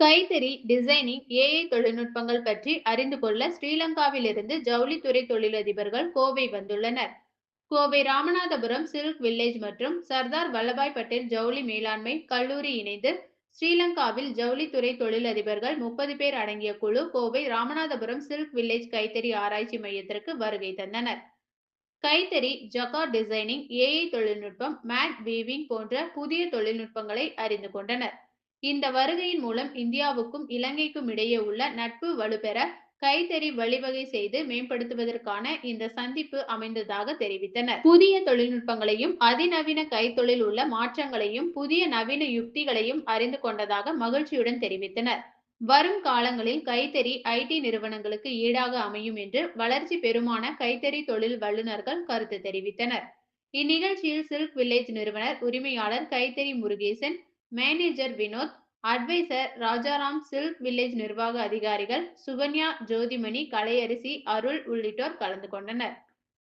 கைத்தறி, designing, AI தொழில்நுட்பங்கள் பற்றி அறிந்து கொள்ள ஸ்ரீலங்காவிலிருந்து ஜவுளித்துறை தொழிலதிபர்கள் கோவை வந்துள்ளனர். கோவை ராமநாதபுரம் சில்க் வில்லேஜ் மற்றும் சர்தார் வல்லபாய் பட்டேல் ஜவுளி மேலாண்மை கல்லூரி இணைந்து ஸ்ரீலங்காவில் ஜவுளித்துறை தொழிலதிபர்கள் முப்பது பேர் அடங்கிய குழு கோவை ராமநாதபுரம் சில்க் வில்லேஜ் கைத்தறி ஆராய்ச்சி மையத்திற்கு வருகை தந்தனர். கைத்தறி, ஜகா டிசைனிங், ஏஐ தொழில்நுட்பம், மேட் வீவிங் போன்ற புதிய தொழில்நுட்பங்களை அறிந்து கொண்டனர். இந்த வருகையின் மூலம் இந்தியாவுக்கும் இலங்கைக்கும் இடையே உள்ள நட்பு வலுப்பெற கைத்தறி வழிவகை செய்து மேம்படுத்துவதற்கான இந்த சந்திப்பு அமைந்ததாக தெரிவித்தனர். புதிய தொழில்நுட்பங்களையும், அதிநவீன கைத்தொழில் உள்ள மாற்றங்களையும், புதிய நவீன யுக்திகளையும் அறிந்து கொண்டதாக மகிழ்ச்சியுடன் தெரிவித்தனர். வரும் காலங்களில் கைத்தறி, ஐடி நிறுவனங்களுக்கு ஈடாக அமையும் என்று வளர்ச்சி பெருமான கைத்தறி தொழில் வல்லுநர்கள் கருத்து தெரிவித்தனர். இந்நிகழ்ச்சியில் சில்க் வில்லேஜ் நிறுவனர், உரிமையாளர் கைத்தறி Murugesan, manager Vinod, advisor Rajaram, silk village நிர்வாக அதிகாரிகள் சுகன்யா, ஜோதிமணி, கலையரசி, அருள் உள்ளிட்டோர் கலந்து கொண்டனர்.